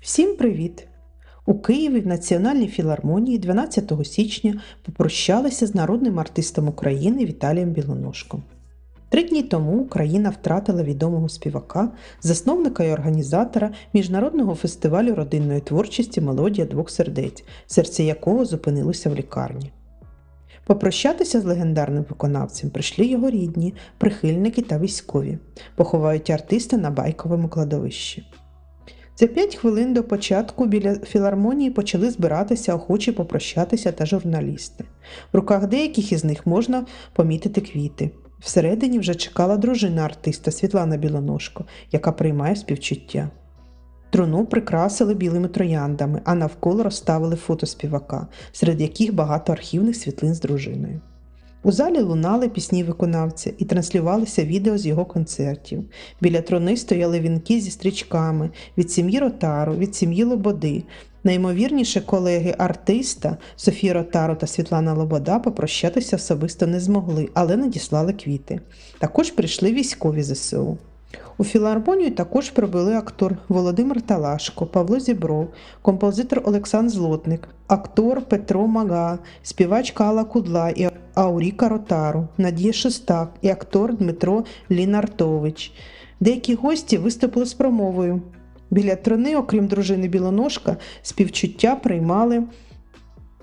Всім привіт! У Києві в Національній філармонії 12 січня попрощалися з народним артистом України Віталієм Білоножком. Три дні тому Україна втратила відомого співака, засновника і організатора міжнародного фестивалю родинної творчості Мелодія двох сердець, серце якого зупинилося в лікарні. Попрощатися з легендарним виконавцем прийшли його рідні, прихильники та військові. Поховають артиста на байковому кладовищі. За п'ять хвилин до початку біля філармонії почали збиратися охочі попрощатися та журналісти. В руках деяких із них можна помітити квіти. Всередині вже чекала дружина артиста Світлана Білоножко, яка приймає співчуття. Труну прикрасили білими трояндами, а навколо розставили фото співака, серед яких багато архівних світлин з дружиною. У залі лунали пісні виконавця і транслювалися відео з його концертів. Біля трони стояли вінки зі стрічками від сім'ї Ротару, від сім'ї Лободи. Наймовірніше колеги артиста Софія Ротару та Світлана Лобода попрощатися особисто не змогли, але надіслали квіти. Також прийшли військові ЗСУ. У філармонію також прибули актор Володимир Талашко, Павло Зібров, композитор Олександр Злотник, актор Петро Мага, співачка Алла Кудла і Ауріка Ротару, Надія Шестак і актор Дмитро Лінартович. Деякі гості виступили з промовою. Біля трони, окрім дружини Білоножка, співчуття приймали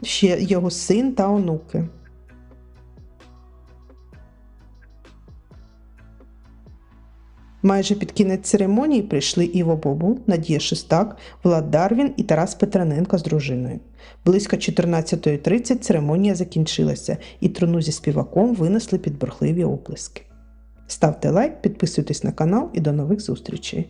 ще його син та онуки. Майже під кінець церемонії прийшли Іво Бобу, Надія Шестак, Влад Дарвін і Тарас Петраненко з дружиною. Близько 14.30 церемонія закінчилася, і труну зі співаком винесли під бурхливі оплески. Ставте лайк, підписуйтесь на канал і до нових зустрічей!